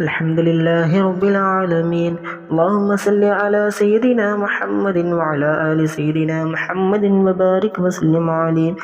الحمد لله رب العالمين. اللهم صل على سيدنا محمد وعلى آل سيدنا محمد وبارك وسلم عليه.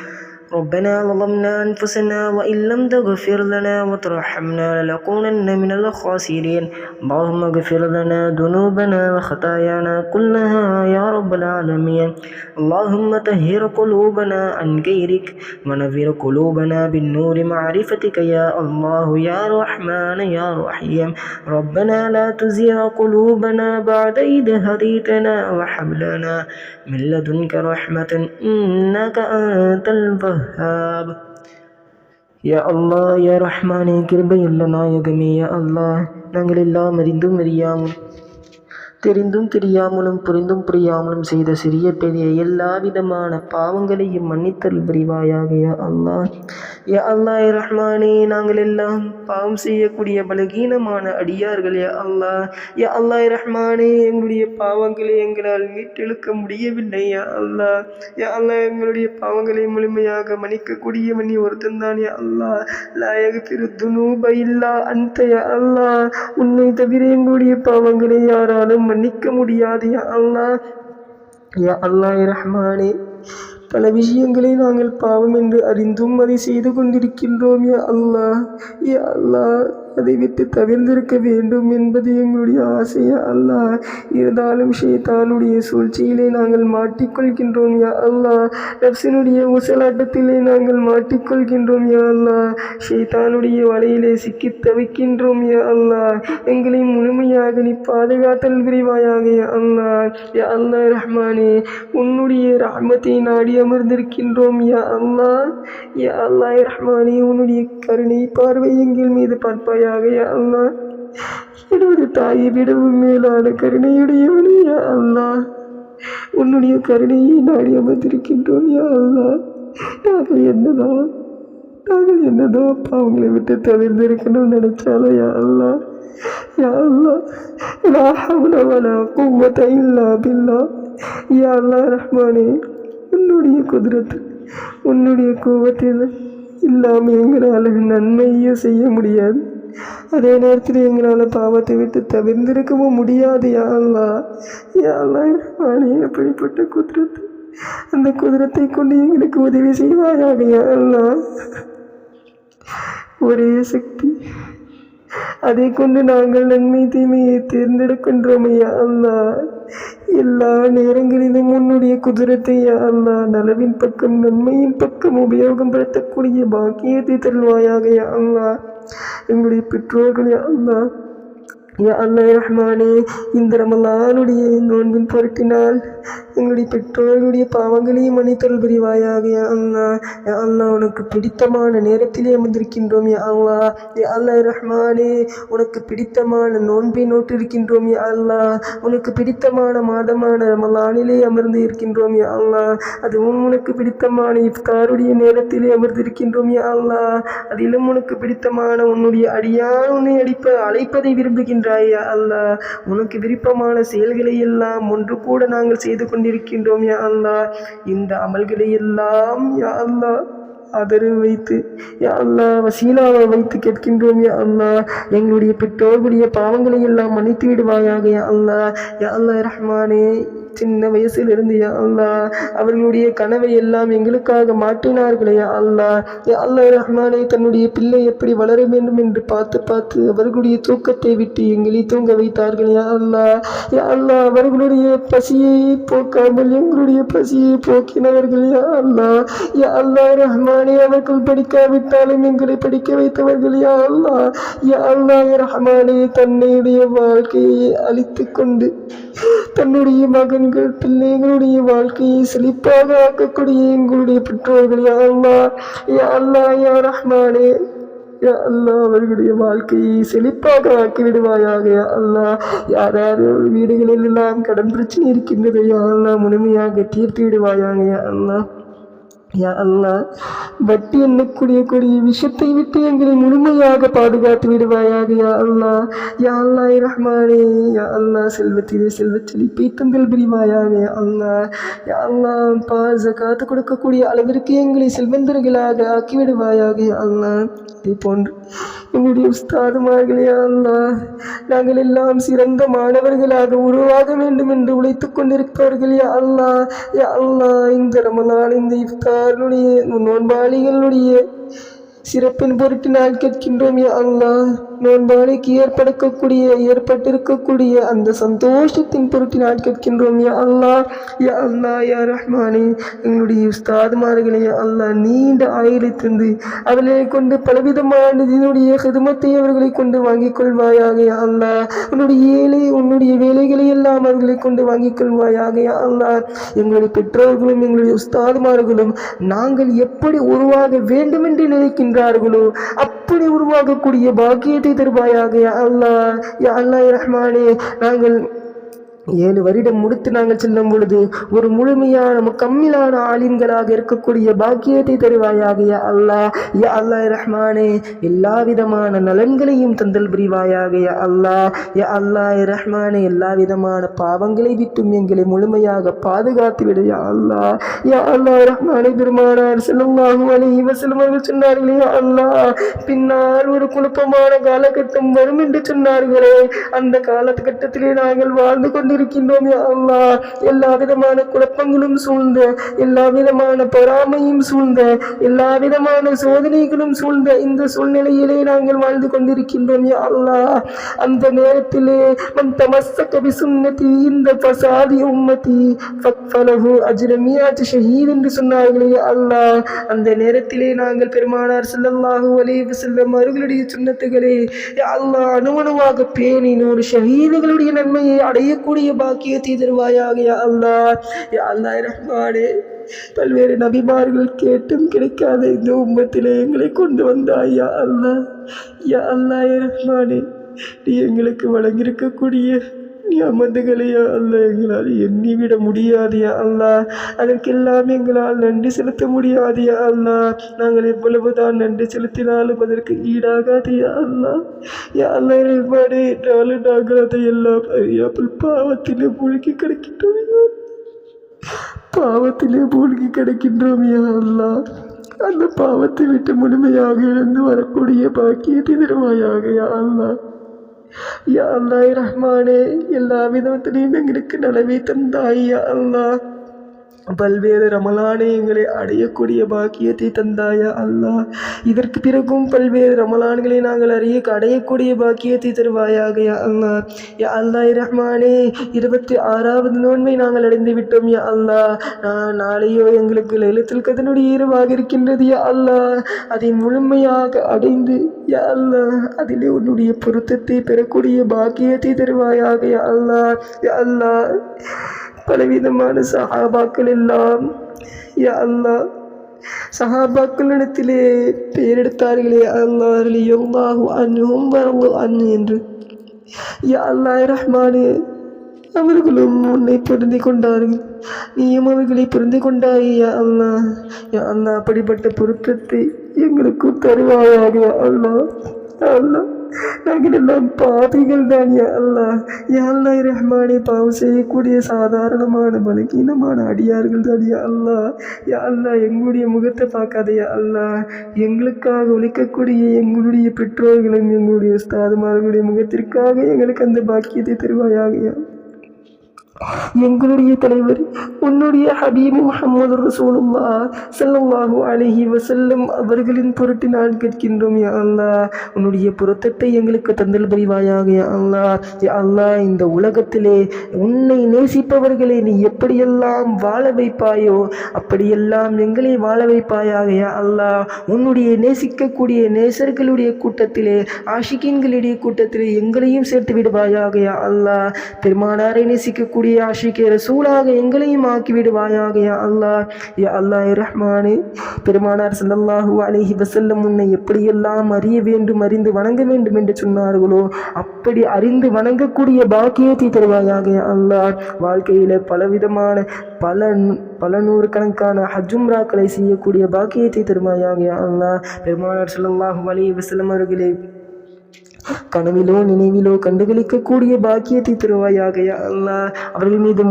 ربنا ظلمنا أنفسنا وإن لم تغفر لنا وترحمنا لنكونن من الخاسرين. اللهم اغفر لنا ذنوبنا وخطايانا كلها يا رب العالمين. اللهم طهر قلوبنا عن غيرك ونذر قلوبنا بالنور معرفتك يا الله يا رحمن يا رحيم. ربنا لا تزغ قلوبنا بعد إذ هديتنا وهب لنا من لدنك رحمة إنك أنت الوهاب. யா அல்லாஹ் யா ரஹ்மானே கிருபையுள்ள நாயகமே யா அல்லாஹ் நாங்கள் எல்லாம் அறிந்தும் அறியாமல் தெரிந்தும் தெரியாமலும் புரிந்தும் புரியாமலும் செய்த சிறிய பெரிய எல்லா விதமான பாவங்களையும் மன்னித்தல் புரிவாயாக யா அல்லாஹ் யா அல்லாஹ் ரஹ்மானே நாங்கள் எல்லாம் பாவம் செய்யக்கூடிய பலகீனமான அடியார்கள் யா அல்லா யா அல்லாஹ் ரஹ்மானே எங்களுடைய பாவங்களை எங்களால் மீட்டெழுக்க முடியவில்லை யா அல்லா யா அல்லாஹ் எங்களுடைய பாவங்களை முழுமையாக மன்னிக்கக்கூடிய மணி ஒருத்தந்தான் யா அல்லா லாயக திரு துனூப இல்லா அந்த யா அல்லா உன்னை தவிர எங்களுடைய பாவங்களை யாராலும் மன்னிக்க முடியாது யா அல்லா யா அல்லாஹ் ரஹ்மானே. பல விஷயங்களை நாங்கள் பாவம் என்று அறிந்தும் அதை செய்து கொண்டிருக்கின்றோம் யா அல்லா யா அல்லா அதை விட்டு தவிர்ந்திருக்க வேண்டும் என்பது எங்களுடைய ஆசையா அல்லாஹ். இருந்தாலும் ஷேத்தானுடைய சூழ்ச்சியிலே நாங்கள் மாட்டிக்கொள்கின்றோம் யா அல்லாஹ். நப்சினுடைய உசலாட்டத்திலே நாங்கள் மாட்டிக்கொள்கின்றோம் யா அல்லாஹ். ஷேத்தானுடைய வலையிலே சிக்கித் தவிக்கின்றோம் யா அல்லாஹ். எங்களை முழுமையாக நீ பாதுகாத்தல் விரிவாயாக யா யா அல்லாஹ் ரஹ்மானே உன்னுடைய ராமத்தை நாடி அமர்ந்திருக்கின்றோம் யா அல்லாஹ். யா அல்லாஹ் ரஹ்மானே உன்னுடைய கருணை பார்வை எங்கள் மீது பார்ப்பாய் யா அல்லா. எனது தாயை விடவும் மேலான கருணையுடையவனே யா அல்லாஹ் உன்னுடைய கருணையை நாடி அமர்ந்திருக்கின்றோம் யா அல்லா. நாங்கள் என்னதான் நாங்கள் என்னதான் அவங்களை விட்டு தவிர்ந்திருக்கணும்னு நினைச்சாலும் யா அல்லாஹ் யா அல்லாஹ் லா ஹவ்ல வலா குவத இல்லா பில்லா. யா அல்லா ரஹ்மானே உன்னுடைய குதிரத்து உன்னுடைய கோபத்தில் இல்லாமல் எங்களால் நன்மையும் செய்ய முடியாது. அதே நேரத்தில் எங்களால் பாவத்தை விட்டு தவிர்ந்திருக்கவும் முடியாது யாழ்லா அல்லாஹ் யா குதிரத்தை குதிரத்து அந்த குதிரத்தை கொண்டு எங்களுக்கு உதவி செய்வாயாக யாழ்லா ஒரே சக்தி. அதை கொண்டு நாங்கள் நன்மை தீமையை தேர்ந்தெடுக்கின்றோம் யா அல்லாஹ் எல்லா நேரங்களிலும் உன்னுடைய குதிரத்தை யா அல்லாஹ் நலவின் பக்கம் நன்மையின் பக்கம் உபயோகப்படுத்தக்கூடிய பாக்கியத்தை தருவாயாக யா எங்களுடைய பெற்றோர்கள் யா அல்லாஹ் யா ரஹ்மானே இந்த ரமலானுடைய நோன்பின் பொருட்டினால் எங்களுடைய பெற்றோர்களுடைய பாவங்களையும் மன்னித்தல் புரிவாயாக. யா அல்லாஹ் அல்லாஹ் உனக்கு பிடித்தமான நேரத்திலே அமர்ந்திருக்கின்றோம். யா அல்லாஹ் அல்லாஹ் ரஹ்மானே உனக்கு பிடித்தமான நோன்பை நோட்டிருக்கின்றோம் யா அல்லாஹ் உனக்கு பிடித்தமான மாதமான ரமலானிலே அமர்ந்து இருக்கின்றோம் யா அல்லாஹ் அதுவும் உனக்கு பிடித்தமான இஃப்தாருடைய நேரத்திலே அமர்ந்திருக்கின்றோம். யா அல்லாஹ் அதிலும் உனக்கு பிடித்தமான உன்னுடைய அடியான் உன்னை அடிப்ப அழைப்பதை விரும்புகின்றாய். அல்லா அல்லாஹ் உனக்கு விருப்பமான செயல்களை எல்லாம் ஒன்று கூட நாங்கள் செய்து கொண்டிருக்கின்றோம் யா இந்த அமல்களை எல்லாம் யா அல்லா ஆதரவு வைத்து யா அல்லாஹ் வசீலாவை வைத்து கேட்கின்றோம் யா எங்களுடைய பெற்றோர்களுடைய பாவங்களை எல்லாம் மன்னித்து விடுவாயாக யா அல்லாஹ். யா அல்லா ரஹ்மானே சின்ன வயசிலிருந்து யா அல்லாஹ் அவர்களுடைய கனவை எல்லாம் எங்களுக்காக மாற்றினார்களே யா அல்லா. யா அல்லாஹ் ரஹ்மானே தன்னுடைய பிள்ளை எப்படி வளர வேண்டும் என்று பார்த்து பார்த்து அவர்களுடைய தூக்கத்தை விட்டு எங்களை தூங்க வைத்தார்கள் யா அல்லா. யா அல்லாஹ் அவர்களுடைய பசியை போக்காமல் எங்களுடைய பசியை போக்கினவர்கள் யா அல்லா. யா அல்லாஹ் ரஹ்மானே அவர்கள் படிக்காவிட்டாலும் எங்களை படிக்க வைத்தவர்கள் யா அல்லா. யா அல்லாஹ் ரஹ்மானே தன்னுடைய வாழ்க்கையை அழித்து கொண்டு தன்னுடைய மகன் பெண்கள் பிள்ளைகளுடைய வாழ்க்கையை செழிப்பாக ஆக்கக்கூடிய எங்களுடைய பெற்றோர்கள் யா யாழ்லா யா ரஹ்மானே யா அல்லாஹ் அவர்களுடைய வாழ்க்கையை செழிப்பாக ஆக்கி விடுவாயாக யா அல்லாஹ் யார் யார் வீடுகளில் எல்லாம் கடன் பிரச்சனை இருக்கின்றது யா அல்லாஹ் முழுமையாக தீர்த்து விடுவாயாக யா அல்லாஹ். யா அல்லாஹ் வட்டி எண்ணக்கூடிய கூடிய விஷத்தை விட்டு எங்களை முழுமையாக பாதுகாத்து விடுவாயாக யா அல்லாஹ் யா அல்லாஹ் ரஹ்மானே யா அல்லாஹ் செல்வத்திலே செல்வச் செழிப்பை தங்கள் பிரிவாயாக யா அல்லாஹ் யா அல்லாஹ் பால் ஜகாத்து கொடுக்கக்கூடிய அளவிற்கு எங்களை செல்வந்தர்களாக ஆக்கிவிடுவாயாக யா அல்லாஹ் இதே போன்று எங்களுடைய உஸ்தாதுமார்களே அல்லா அல்லாஹ் நாங்கள் எல்லாம் சிறந்த மாணவர்களாக உருவாக வேண்டும் என்று உழைத்துக் கொண்டிருப்பவர்கள் யா அல்லாஹ் யா அல்லாஹ் இந்த ரமலான் இந்த இஃப்தாருடைய நோன்பாளிகளுடைய சிறப்பின் பொருட்டு நாள் கேட்கின்றோம் யா அல்லாஹ். நோன்பாளிக்கு ஏற்படக்கூடிய ஏற்பட்டிருக்கக்கூடிய அந்த சந்தோஷத்தின் பொருட்டு நாள் கேட்கின்றோம் யா அல்லாஹ். யா அல்லாஹ் யா ரஹ்மானே. எங்களுடைய உஸ்தாதுமார்களே அல்லா அல்லாஹ் நீண்ட ஆயுளை தந்து அவர்களை கொண்டு பலவிதமான இதனுடைய ஹிதமத்தை அவர்களை கொண்டு வாங்கிக் கொள்வாயாக யா அல்லாஹ். உன்னுடைய ஏழை உன்னுடைய வேலைகளை எல்லாம் அவர்களை கொண்டு வாங்கிக் கொள்வாயாக யா அல்லாஹ். எங்களுடைய பெற்றோர்களும் எங்களுடைய உஸ்தாதுமார்களும் நாங்கள் எப்படி உருவாக வேண்டும் என்று இருக்கிறார்களோ அப்படி உருவாகக்கூடிய பாக்கியத்தை தருவாயாக யா அல்லாஹ். யா அல்லாஹ் ரஹ்மானே நாங்கள் ஏழு வருடம் முடித்து நாங்கள் செல்லும் பொழுது ஒரு முழுமையான முக்கம்மிலான ஆலிம்களாக இருக்கக்கூடிய பாக்கியத்தை தருவாயாக யா யா அல்லா ரஹ்மானே. எல்லா விதமான நலன்களையும் தந்தல் புரிவாயாக யா யா அல்லா ரஹ்மானே. எல்லா விதமான பாவங்களை விட்டும் எங்களை முழுமையாக பாதுகாத்து விட யா அல்லாஹ் யா அல்லாஹ் ரஹ்மானே. பெருமானார் ஸல்லல்லாஹு அலைஹி வஸல்லம் அவர்கள் சொன்னார்களே அல்லா அல்லாஹ் பின்னால் ஒரு குழப்பமான காலகட்டம் வரும் என்று சொன்னார்களே. அந்த காலகட்டத்திலே நாங்கள் வாழ்ந்து கொண்டு கொண்டிருக்கின்றோம் அல்லா எல்லா விதமான குழப்பங்களும் சூழ்ந்த எல்லா விதமான பொறாமையும் சூழ்ந்த எல்லா விதமான சோதனைகளும் சூழ்ந்த இந்த சூழ்நிலையிலே நாங்கள் வாழ்ந்து கொண்டிருக்கின்றோம் அல்லா அந்த நேரத்திலே மன் தமஸ்ஸக பிசுன்னதி இந்த பசாதி உம்மதி ஃபக்ஃபலஹு அஜ்ரமியாத் ஷஹீத் என்று சொன்னார்களே அல்லா அந்த நேரத்திலே நாங்கள் பெருமானார் செல்லல்லாஹு அலைஹி செல்லும் அவர்களுடைய சுன்னத்துகளே அல்லா அணுவணுவாக பேணி நூறு ஷஹீதுகளுடைய நன்மையை அடையக்கூடிய பாக்கியத்தை தருவாயாக யா அல்லா யா ரஹ்மானே. பல்வேறு நபிமார்கள் கேட்டும் கிடைக்காத இந்த உம்மத்திலே எங்களை கொண்டு வந்தாய் யா அல்லாஹ். யா அல்லா ரஹ்மானே. நீ எங்களுக்கு வழங்கியிருக்கக்கூடிய நியமத்துகளையா அல்ல எங்களால் எண்ணிவிட முடியாதியா அல்லா. அதற்கெல்லாம் எங்களால் நன்றி செலுத்த முடியாதியா அல்லா. நாங்கள் எவ்வளவுதான் நன்றி செலுத்தினாலும் அதற்கு ஈடாகாதியா அல்லா. யா அல்லா என்றாலும் நாங்கள் அதை எல்லாம் அறியாமல் பாவத்திலே மூழ்கி கிடக்கின்றோம் பாவத்திலே மூழ்கி கிடக்கின்றோம் யா அல்லா. அந்த பாவத்தை விட்டு முழுமையாக இழந்து வரக்கூடிய பாக்கியத்தை தருவாயாக யா அல்லா. யா அல்லாய் ரஹ்மானே எல்லா விதத்திலையும் எங்களுக்கு நலவை தந்தாய் யா அல்லா பல்வேறு ரமலானயங்களை அடையக்கூடிய பாக்கியத்தை தந்தாயா அல்லாஹ். இதற்கு பிறகும் பல்வேறு ரமலான்களை நாங்கள் அறிய அடையக்கூடிய பாக்கியத்தை தருவாயாக யா அல்லாஹ். யா அல்லாஹ் ரஹ்மானே இருபத்தி ஆறாவது நோன்மை நாங்கள் அடைந்து விட்டோம் யா அல்லாஹ். நான் நாளையோ எங்களுக்கு லலித்தில் கதனுடைய இரவாக இருக்கின்றது யா அல்லாஹ். அதை முழுமையாக அடைந்து யா அல்லாஹ் அதிலே உன்னுடைய பொருத்தத்தை பெறக்கூடிய பாக்கியத்தை தருவாயாக யா அல்லாஹ். யா அல்லாஹ். பலவிதமான சஹாபாக்கள் எல்லாம் யா அல்லாஹ் சஹாபாக்களிடத்திலே பெயரெடுத்தார்களே அல்லாஹ் யல்லாஹு அன்ஹும் வரவு அன் என்று. யா அல்லாஹ் ரஹ்மானு அவர்களும் உன்னை பொருந்தி கொண்டார்கள். நீயும் அவர்களை பொருந்தி கொண்டாய் யா அல்லாஹ் யா அல்லா அப்படிப்பட்ட பொருத்தத்தை எங்களுக்கு தருவாயாக அல்லா. அல்லா. யா அல்லாஹ். நாங்கள் எல்லாம் பாவிகள் அல்லாஹ் ரஹ்மானே பாவம் செய்யக்கூடிய சாதாரணமான பலகீனமான அடியார்கள் தான் யா அல்லாஹ். அல்லாஹ் எங்களுடைய முகத்தை பார்க்காதையா யா எங்களுக்காக ஒழிக்கக்கூடிய எங்களுடைய பெற்றோர்களும் எங்களுடைய உஸ்தாதுமார்களுடைய முகத்திற்காக எங்களுக்கு அந்த பாக்கியத்தை தருவாயாக எங்களுடைய தலைவர் உன்னுடைய ஹபீபு முகமது ரசூலுல்லா ஸல்லல்லாஹு அலைஹி வசல்லம் அவர்களின் பொருட்டு நான் கேட்கின்றோம் யா அல்லாஹ். உன்னுடைய புறத்தட்டை எங்களுக்கு தந்தல் புரிவாயாக யா அல்லாஹ். யா அல்லாஹ் இந்த உலகத்திலே உன்னை நேசிப்பவர்களை நீ எப்படியெல்லாம் வாழ வைப்பாயோ அப்படியெல்லாம் எங்களை வாழ வைப்பாயாக யா அல்லாஹ். உன்னுடைய நேசிக்கக்கூடிய நேசர்களுடைய கூட்டத்திலே ஆஷிகின்களுடைய கூட்டத்திலே எங்களையும் சேர்த்து விடுவாயாக யா அல்லாஹ். பெருமானாரை நேசிக்கக்கூடிய உன்னுடைய ஆஷிக்கே ரசூலாக எங்களையும் ஆக்கி விடுவாயாக யா அல்லாஹ். யா அல்லாஹ் ரஹ்மானே பெருமானார் ஸல்லல்லாஹு அலைஹி வசல்லம் உன்னை எப்படியெல்லாம் அறிய வேண்டும் அறிந்து வணங்க வேண்டும் என்று சொன்னார்களோ அப்படி அறிந்து வணங்கக்கூடிய பாக்கியத்தை தருவாயாக யா அல்லாஹ். வாழ்க்கையில் பலவிதமான பல பல நூறுக்கணக்கான ஹஜும்ராக்களை செய்யக்கூடிய பாக்கியத்தை தருவாயாக யா அல்லாஹ். பெருமானார் சல்லாஹூ அலி வசல்லம் அவர்களே கனவிலோ நினைவிலோ கண்டுகளிக்கக்கூடிய பாக்கியத்தை தருவாயாக யா அல்லாஹ். அவர்கள் மீது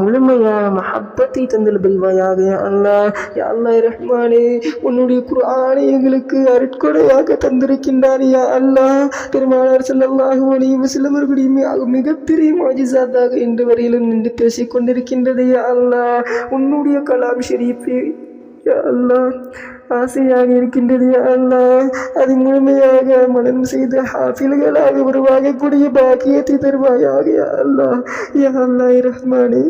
முழுமையான மஹப்பத்தை தந்தல் புரிவாயாக யா அல்லாஹ். ரஹ்மானே உன்னுடைய குரானை எங்களுக்கு அருட்கொடையாக தந்திருக்கின்றார் யா அல்லாஹ். பெருமானார் ஸல்லல்லாஹு அலைஹி வஸல்லம் மிகப்பெரிய மாஜிசாத்தாக இன்று வரையிலும் நின்று பேசிக் கொண்டிருக்கின்றது யா அல்லாஹ். உன்னுடைய கலாம் ஷெரீஃபே யா அல்லாஹ். ஆசையாக இருக்கின்றது அல்ல. அது முழுமையாக மனம் செய்து ஹாஃபில்களாக உருவாகக்கூடிய பாக்கியத்தை தருவாயாக யா அல்லாஹ். யா அல்லாஹ் ரஹ்மானே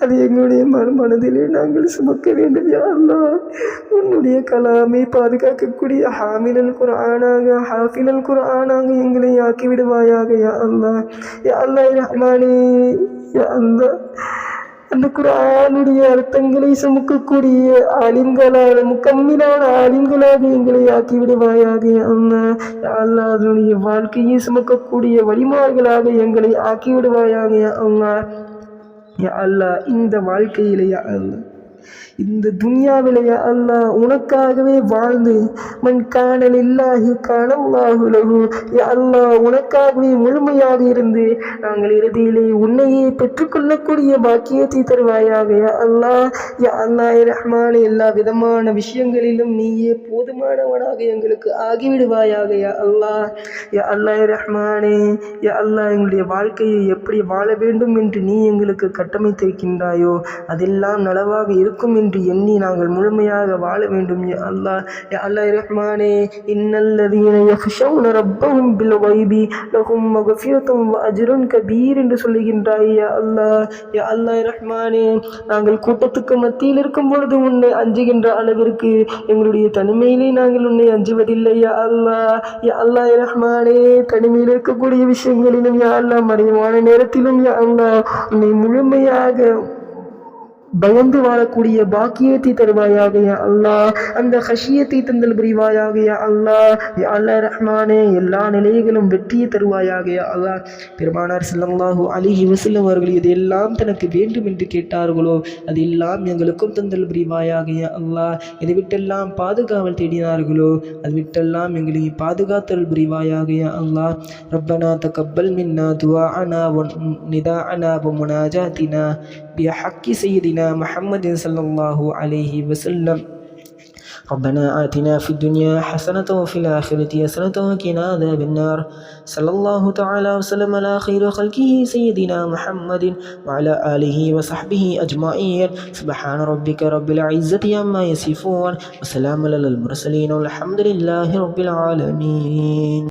அது எங்களுடைய மன மனதிலே நாங்கள் சுமக்க வேண்டும் யாருலா உன்னுடைய கலாமை பாதுகாக்கக்கூடிய ஹாமிலல் குர்ஆனாக ஹாஃபிலல் குர்ஆனாக எங்களை ஆக்கிவிடுவாயாக யா அல்லா யா அல்லாஹ் ரஹ்மானே யா அல்லா அந்த குரானுடைய அர்த்தங்களை சுமக்கக்கூடிய ஆலிம்களான முக்கம்மிலான ஆலிம்களாக எங்களை ஆக்கிவிடுவாயாக அண்ணா அல்லா அதனுடைய வாழ்க்கையை சுமக்கக்கூடிய வழிமார்களாக எங்களை ஆக்கிவிடுவாயாக அண்ணா யா அல்லாஹ் இந்த வாழ்க்கையிலேயே அல்ல இந்த துன்யாவிலே அல்லாஹ் உனக்காகவே வாழ்ந்து மண் காணல் இல்லாஹி காணல்லாஹு அல்லாஹ் உனக்காகவே முழுமையாக இருந்து நாங்கள் இறுதியிலே உன்னையே பெற்றுக்கொள்ளக்கூடிய பாக்கியத்தை தருவாயாக. அல்லாஹ் யா அல்லாஹ் ரஹ்மான எல்லா விதமான விஷயங்களிலும் நீயே போதுமானவனாக எங்களுக்கு ஆகிவிடுவாயாக. யா அல்லாஹ் யா அல்லாஹ் ரஹ்மானே யா அல்லாஹ் எங்களுடைய வாழ்க்கையை எப்படி வாழ வேண்டும் என்று நீ எங்களுக்கு கட்டமைத்திருக்கின்றாயோ அதெல்லாம் நலவாக இருக்கும் என்று எண்ணி நாங்கள் முழுமையாக வாழ வேண்டும். யா அல்லாஹ் யா அல்லாஹ் ரஹ்மானே இன்னல்லதீன யக்ஷௌன ரப்பஹும் பில் கைபி லஹும் மக்ஃபிரத்தும் அஜ்ருன் கபீர் என்று சொல்லுகின்றாய். யா அல்லாஹ் யா அல்லாஹ் ரஹ்மானே நாங்கள் கூட்டத்துக்கு மத்தியில் இருக்கும் பொழுது உன்னை அஞ்சுகின்ற அளவிற்கு எங்களுடைய தனிமையிலே நாங்கள் உன்னை அஞ்சுவதில்லை. யா அல்லாஹ் யா அல்லாஹ் ரஹ்மானே தனிமையில் இருக்கக்கூடிய விஷயங்களிலும் யா அல்லாஹ் மறைவான நேரத்திலும் யா அல்லாஹ் உன்னை முழுமையாக பயந்து வாழக்கூடிய பாக்கியத்தை தருவாயாக யா அல்லாஹ். அந்த ஹஷியத்தை தந்தல் புரிவாயாக யா அல்லாஹ். அல்லாஹ் ரஹ்மானே எல்லா நிலைகளும் வெற்றியை தருவாயாக அல்லாஹ். பெருமானார் ஸல்லல்லாஹு அலிஹி வசல்லம் அவர்கள் எதையெல்லாம் தனக்கு வேண்டும் என்று கேட்டார்களோ அதெல்லாம் எங்களுக்கும் தந்தல் புரிவாயாக யா அல்லாஹ். இதை விட்டெல்லாம் பாதுகாவல் தேடினார்களோ அது விட்டெல்லாம் எங்களை பாதுகாத்தல் புரிவாயாக அல்லாஹ். ரப்பனா தக்கப்பல் மின்னா துஆஅனா வ நிதாஅனா வ முனாஜாத்தினா. بحق سيدنا محمد صلى الله عليه وسلم. ربنا آتنا في الدنيا حسنة وفي الآخرة حسنة وقنا عذاب النار. صلى الله تعالى وسلم على خير خلقه سيدنا محمد وعلى آله وصحبه أجمعين. سبحان ربك رب العزة عما يصفون. وسلام على المرسلين والحمد لله رب العالمين.